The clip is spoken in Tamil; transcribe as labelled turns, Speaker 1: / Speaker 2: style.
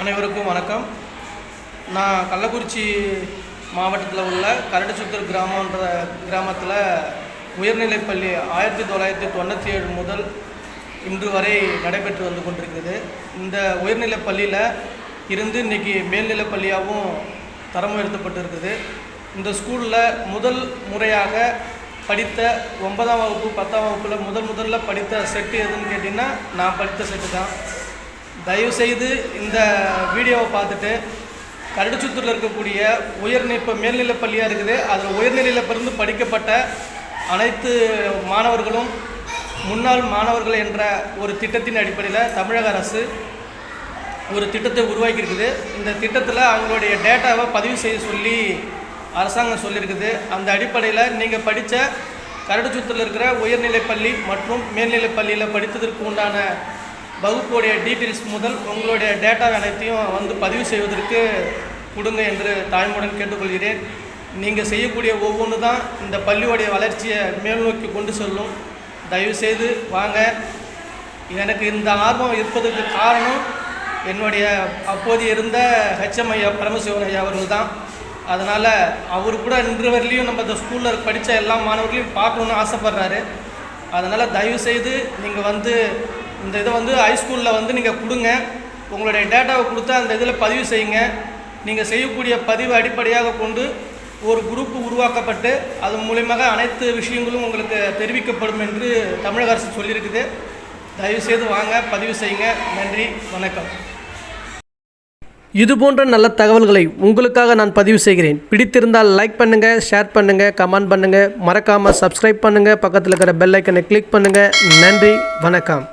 Speaker 1: அனைவருக்கும் வணக்கம். நான் கள்ளக்குறிச்சி மாவட்டத்தில் உள்ள கரடிச்சுத்தூர் கிராமன்ற கிராமத்தில் உயர்நிலைப்பள்ளி ஆயிரத்தி தொள்ளாயிரத்தி தொண்ணூற்றி ஏழு முதல் இன்று வரை நடைபெற்று வந்து கொண்டிருக்கிறது. இந்த உயர்நிலைப்பள்ளியில் இருந்து இன்னைக்கு மேல்நிலைப் பள்ளியாகவும் தரம் உயர்த்தப்பட்டிருக்குது. இந்த ஸ்கூலில் முதல் முறையாக படித்த ஒன்பதாம் வகுப்பு பத்தாம் வகுப்பில் முதல் முதல்ல படித்த செட்டு எதுன்னு கேட்டிங்கன்னா நான் படித்த செட்டு தான். தயவுசெய்து இந்த வீடியோவை பார்த்துட்டு கரடுச்சுத்தூரில் இருக்கக்கூடிய உயர்நி இப்போ மேல்நிலைப் பள்ளியாக இருக்குது. அதில் உயர்நிலையில் பிறந்து படிக்கப்பட்ட அனைத்து மாணவர்களும் முன்னாள் மாணவர்கள் என்ற ஒரு திட்டத்தின் அடிப்படையில் தமிழக அரசு ஒரு திட்டத்தை உருவாக்கியிருக்குது. இந்த திட்டத்தில் அவங்களுடைய டேட்டாவை பதிவு செய்ய சொல்லி அரசாங்கம் சொல்லியிருக்குது. அந்த அடிப்படையில் நீங்கள் படித்த கரடுச்சுத்தூரில் இருக்கிற உயர்நிலைப் பள்ளி மற்றும் மேல்நிலைப் பள்ளியில் படித்ததற்கு உண்டான வகுப்புடைய டீட்டெயில்ஸ் முதல் உங்களுடைய டேட்டா அனைத்தையும் வந்து பதிவு செய்வதற்கு கொடுங்க என்று தாய்மையுடன் கேட்டுக்கொள்கிறேன். நீங்கள் செய்யக்கூடிய ஒவ்வொன்று தான் இந்த பள்ளியோடைய வளர்ச்சியை மேல் நோக்கி கொண்டு செல்லும். தயவுசெய்து வாங்க. எனக்கு இந்த ஆர்வம் இருப்பதற்கு காரணம் என்னுடைய அப்போது இருந்த ஹெச்எம் ஐயா பரமசிவன் ஐயா அவர்கள் தான் அதனால் அவர் கூட இன்று வரலையும் நம்ம இந்த ஸ்கூலில் படித்த எல்லா மாணவர்களையும் பார்க்கணுன்னு ஆசைப்பட்றாரு. அதனால் தயவுசெய்து நீங்கள் வந்து இந்த இதை வந்து ஹைஸ்கூலில் வந்து நீங்கள் கொடுங்க. உங்களுடைய டேட்டாவை கொடுத்து அந்த இதில் பதிவு செய்யுங்க. நீங்கள் செய்யக்கூடிய பதிவு அடிப்படையாக கொண்டு ஒரு குரூப் உருவாக்கப்பட்டு அது மூலியமாக அனைத்து விஷயங்களும் உங்களுக்கு தெரிவிக்கப்படும் என்று தமிழக அரசு சொல்லியிருக்குது. தயவுசெய்து வாங்க பதிவு செய்யுங்க. நன்றி வணக்கம்.
Speaker 2: இது போன்ற நல்ல தகவல்களை உங்களுக்காக நான் பதிவு செய்கிறேன். பிடித்திருந்தால் லைக் பண்ணுங்கள் ஷேர் பண்ணுங்கள் கமெண்ட் பண்ணுங்கள் மறக்காமல் சப்ஸ்கிரைப் பண்ணுங்கள் பக்கத்தில் இருக்கிற பெல் ஐக்கனை கிளிக் பண்ணுங்கள் நன்றி வணக்கம்.